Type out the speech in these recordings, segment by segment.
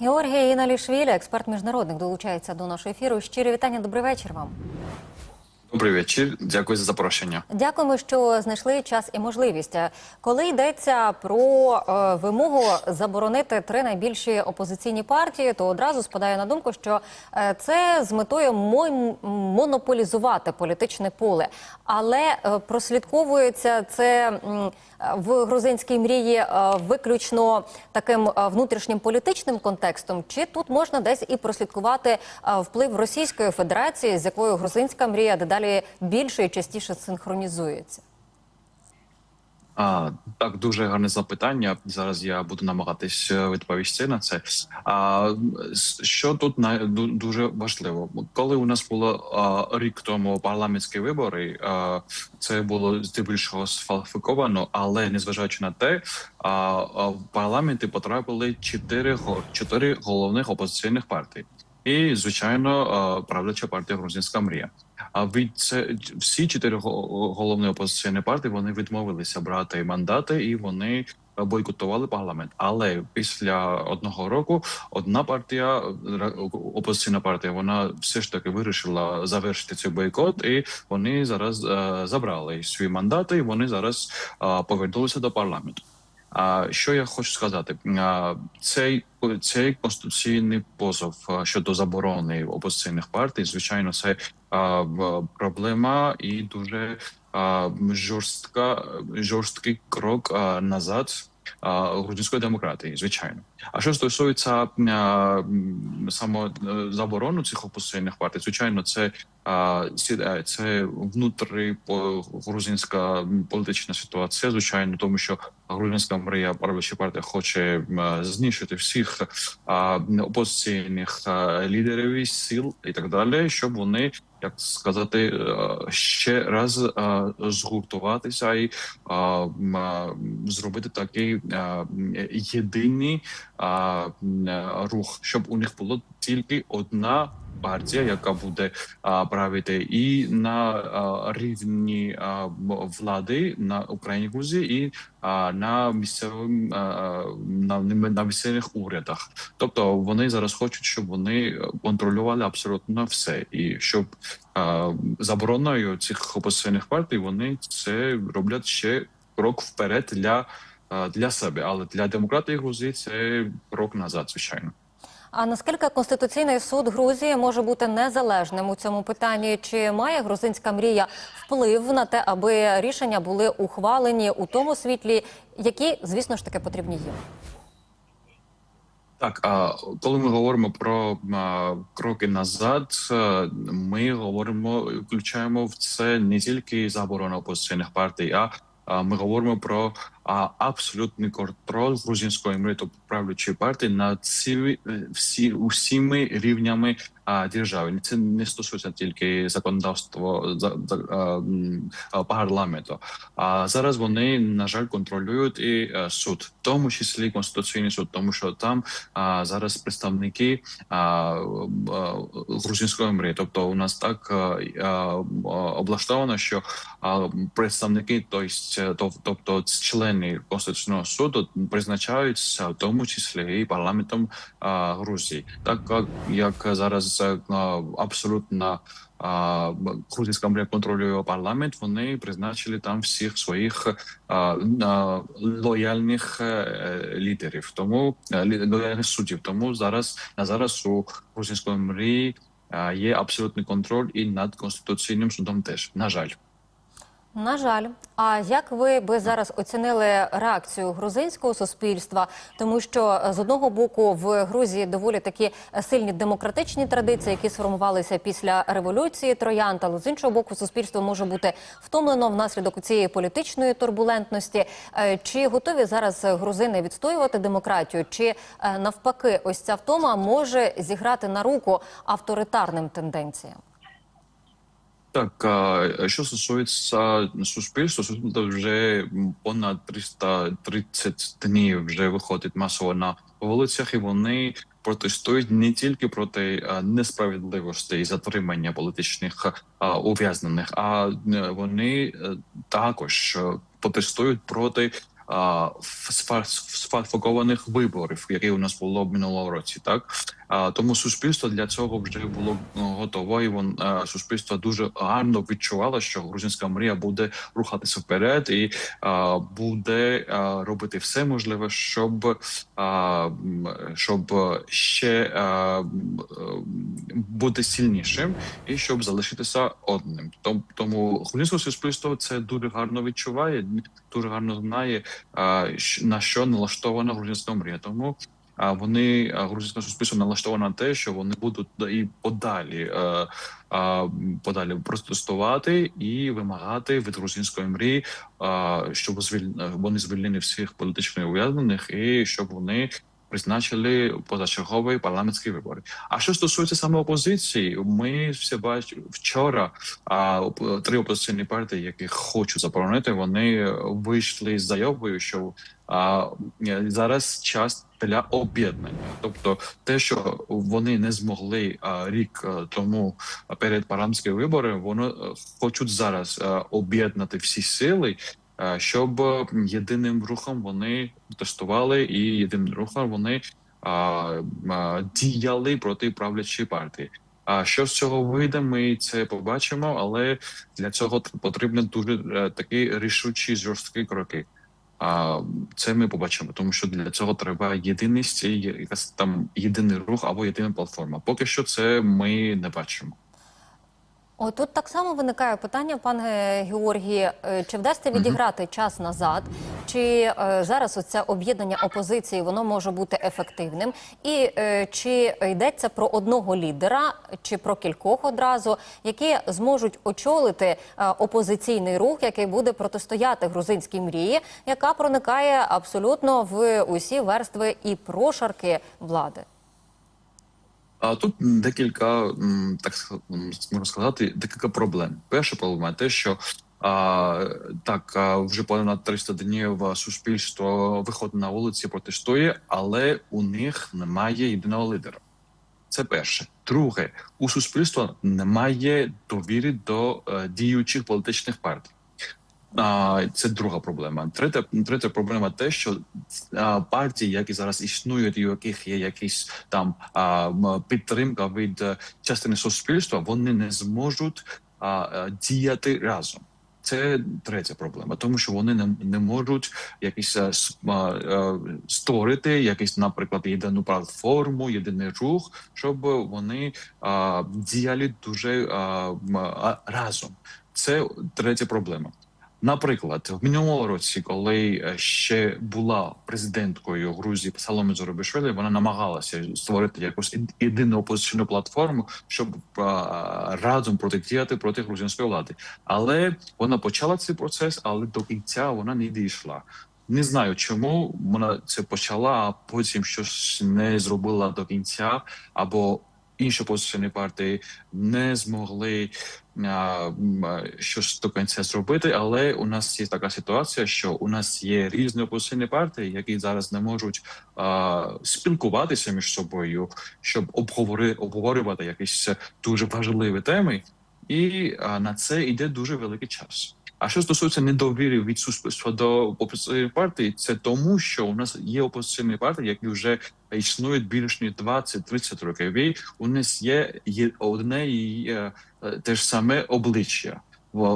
Георгій Іналішвілі, експерт міжнародник, долучається до нашого ефіру. Щирі вітання, добрий вечір вам. Добрий вечір. Дякую за запрошення. Дякуємо, що знайшли час і можливість. Коли йдеться про е, вимогу заборонити три найбільші опозиційні партії, то одразу спадає на думку, що е, це з метою мон- монополізувати політичне поле. Але е, прослідковується це м, в грузинській мрії е, виключно таким е, внутрішнім політичним контекстом, чи тут можна десь і прослідкувати е, вплив Російської Федерації, з якою грузинська мрія дедалі більше і частіше синхронізується? А, так, дуже гарне запитання. Зараз я буду намагатись е, відповісти на це. А що тут на дуже важливо, коли у нас було а, рік тому парламентські вибори, а, це було здебільшого сфальсифіковано, але незважаючи на те, а, в парламенти потрапили чотири чотири головних опозиційних партій. І звичайно, правляча партія Грузинська мрія. А від це всі чотири го- головні опозиційні партії вони відмовилися брати мандати, і вони бойкотували парламент. Але після одного року одна партія опозиційна партія, вона все ж таки вирішила завершити цей бойкот, і вони зараз е, забрали свої мандати. і Вони зараз повернулися до парламенту. А що я хочу сказати? Цей цей конституційний позов щодо заборони опозиційних партій, звичайно, це проблема і дуже жорстка жорсткий крок назад грузинської демократії, звичайно. А що стосується саме е, цих опозиційних партій, звичайно, це е, це внутрі по- грузинська політична ситуація, звичайно, тому що грузинська мрія правляча партія хоче знищити всіх опозиційних лідерів і сил і так далі, щоб вони. Як сказати е, ще раз е, згуртуватися і зробити такий е, єдиний рух, щоб у них було тільки одна партія, яка буде а, правити і на а, рівні а, влади на Україні Грузії, і а, на місцевим а, на, на місцевих урядах. Тобто вони зараз хочуть, щоб вони контролювали абсолютно все, і щоб а, забороною цих опозиційних партій вони це роблять ще крок вперед для. Для себе, але для демократії Грузії це крок назад, звичайно. А наскільки Конституційний суд Грузії може бути незалежним у цьому питанні? Чи має грузинська мрія вплив на те, аби рішення були ухвалені у тому світлі, які, звісно ж таки, потрібні їм? Так, коли ми говоримо про кроки назад, е, ми говоримо, включаємо в це не тільки заборону опозиційних партій, а, ми говоримо про а, абсолютний контроль грузинської мрії, тобто правлячої партії над всі, всі усіми рівнями а, держави. Це не стосується тільки законодавства за, за, а, а, парламенту. А зараз вони на жаль контролюють і е, суд, в тому числі конституційний суд, тому що там а, зараз представники а, а, грузинської мрії. Тобто у нас так а, а, облаштовано, що а, представники, то есть, е, тоб- тобто члени конституційного суду призначаються в тому числі і парламентом а, Грузії, так як, зараз е, а, абсолютно грузинська мрія контролює парламент. Вони призначили там всіх своїх а, а, лояльних е, лідерів, тому е, лояльних суддів. Тому зараз на зараз у грузинської мрії є абсолютний контроль і над конституційним судом теж на жаль. На жаль, а як ви би зараз оцінили реакцію грузинського суспільства? Тому що е, з одного боку в Грузії доволі такі е, сильні демократичні традиції, які сформувалися після революції троянд, але з іншого боку, суспільство може бути втомлено внаслідок цієї політичної турбулентності. Е, Чи готові зараз грузини відстоювати демократію? Чи навпаки, ось ця втома може зіграти на руку авторитарним тенденціям? Так, що стосується суспільства, суспільство вже понад 330 днів вже виходить масово на вулицях, і вони протестують не тільки проти несправедливості і затримання політичних ув'язнених, а е, вони е, також протестують проти сфальсифікованих виборів, які у нас було в минулому році. Так тому суспільство для цього вже було ну, готово, і вон суспільство дуже гарно відчувало, що грузинська мрія буде рухатися вперед і буде робити все можливе, щоб щоб ще е, бути сильнішим і щоб залишитися одним. Том- Тому грузинське суспільство це дуже гарно відчуває, дуже гарно знає на що налаштована грузинська мрія. Тому вони грузинське суспільство налаштовано на те, що вони будуть і подалі е, подалі протестувати і вимагати від грузинської мрії, щоб вони звільнили всіх політичних ув'язнених і щоб вони призначили позачергові парламентські вибори. А що стосується саме опозиції, ми всі бачили вчора. А три опозиційні партії, які хочуть заборонити, вони вийшли з заявою, що а, зараз час для об'єднання. Тобто, те, що вони не змогли а, рік тому перед парламентськими виборами, вони е, хочуть зараз об'єднати всі сили. Е, Щоб е, єдиним рухом вони тестували, і єдиним рухом вони діяли проти правлячої партії. А що з цього вийде, ми це побачимо, але для цього потрібні дуже е, такі рішучі жорсткі кроки. А це ми побачимо, тому що для цього треба єдиність, і якась там єдиний рух або єдина платформа. Поки що це ми не бачимо. О, тут так само виникає питання, пане Георгії, е, чи вдасться відіграти час назад, чи е, зараз оце об'єднання опозиції воно може бути ефективним, і е, чи йдеться про одного лідера, чи про кількох одразу, які зможуть очолити е, опозиційний рух, який буде протистояти грузинській мрії, яка проникає абсолютно в усі верстви і прошарки влади. А тут декілька так можна сказати, декілька проблем. Перша проблема те, що а, так вже понад 300 днів суспільство виходить на вулиці, протестує, але у них немає єдиного лідера. Це перше. Друге, у суспільства немає довіри до е, діючих політичних партій. А, це друга проблема. Третя, третя проблема те, що партії, які зараз існують, і у яких є якісь там підтримка від е, частини суспільства, вони не зможуть а, діяти разом. Це третя проблема, тому що вони не, не можуть якісь е, а, е, створити якийсь, наприклад, єдину платформу, єдиний рух, щоб вони а, діяли дуже а, разом. Це третя проблема. Наприклад, в минулому році, коли е, ще була президенткою Грузії Саломе Зоробішвілі, вона намагалася створити якусь єдину опозиційну платформу, щоб е, разом протидіяти проти грузинської влади. Але вона почала цей процес, але до кінця вона не дійшла. Не знаю, чому вона це почала, а потім щось не зробила до кінця, або інші опозиційні партії не змогли а, щось до кінця зробити. Але у нас є така ситуація, що у нас є різні опозиційні партії, які зараз не можуть а, спілкуватися між собою, щоб обговори, обговорювати якісь дуже важливі теми, і а, на це йде дуже великий час. А що стосується недовіри від суспільства до опозиційної партії, це тому, що у нас є опозиційні партії, які вже існують більш ніж 20-30 років. І у нас є, одне і е, те ж саме обличчя.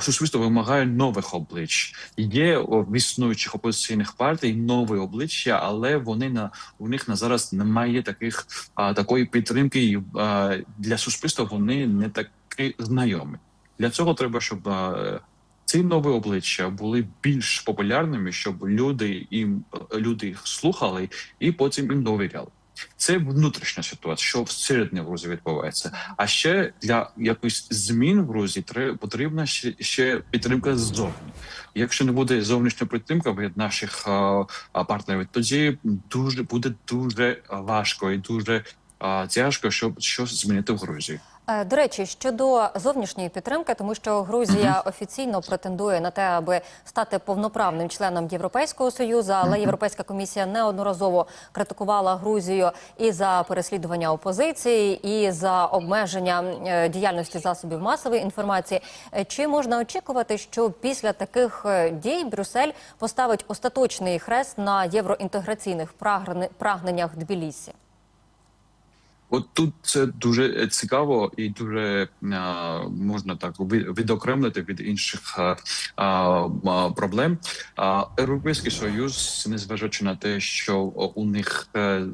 Суспільство вимагає нових облич. Є в існуючих опозиційних партій нові обличчя, але вони на у них на зараз немає таких а, такої підтримки. І а, для суспільства вони не такі знайомі. Для цього треба, щоб а, ці нові обличчя були більш популярними, щоб люди їм люди їх слухали і потім їм довіряли. Це внутрішня ситуація, що всередині в Грузії відбувається. А ще для якихось змін в Грузії потрібна ще, ще підтримка ззовні. Якщо не буде зовнішня підтримка від наших а, партнерів, тоді дуже буде дуже важко і дуже а, тяжко, щоб щось змінити в Грузії. Е, До речі, щодо зовнішньої підтримки, тому що Грузія офіційно претендує на те, аби стати повноправним членом Європейського союзу, але Європейська комісія неодноразово критикувала Грузію і за переслідування опозиції, і за обмеження е, діяльності засобів масової інформації. Е, Чи можна очікувати, що після таких дій Брюссель поставить остаточний хрест на євроінтеграційних прагненнях Тбілісі? От тут це дуже цікаво і дуже а, можна так відокремлити від інших а, проблем. Європейський союз, незважаючи на те, що у них е,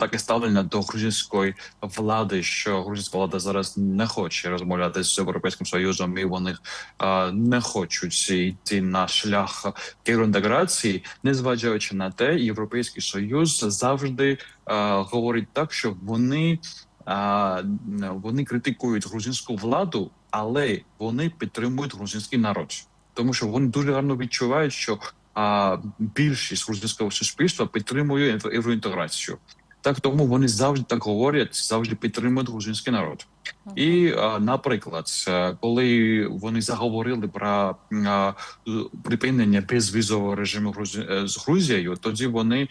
таке ставлення до грузинської влади, що грузинська влада зараз не хоче розмовляти з європейським союзом, і вони не хочуть йти на шлях євроінтеграції, незважаючи на те, європейський союз завжди говорить так, що вони, а, вони критикують грузинську владу, але вони підтримують грузинський народ, тому що вони дуже гарно відчувають, що а, більшість грузинського суспільства підтримує євро- євроінтеграцію. Так тому вони завжди так говорять, завжди підтримують грузинський народ. І, наприклад, е, коли вони заговорили про припинення безвізового режиму е, з Грузією, тоді вони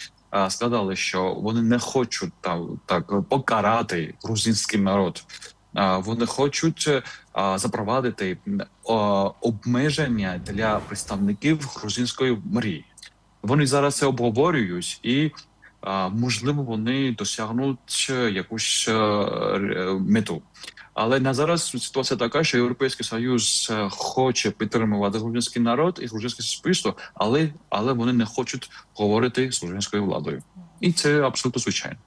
сказали, що вони не хочуть там так покарати грузинський народ. Вони хочуть е, запровадити обмеження для представників грузинської мрії. Вони зараз це обговорюють і. Можливо, вони досягнуть е, якусь е, мету. Але на зараз ситуація така, що Європейський Союз е, хоче підтримувати грузинський народ і грузинське суспільство, але, але вони не хочуть говорити з грузинською владою. І це абсолютно звичайно.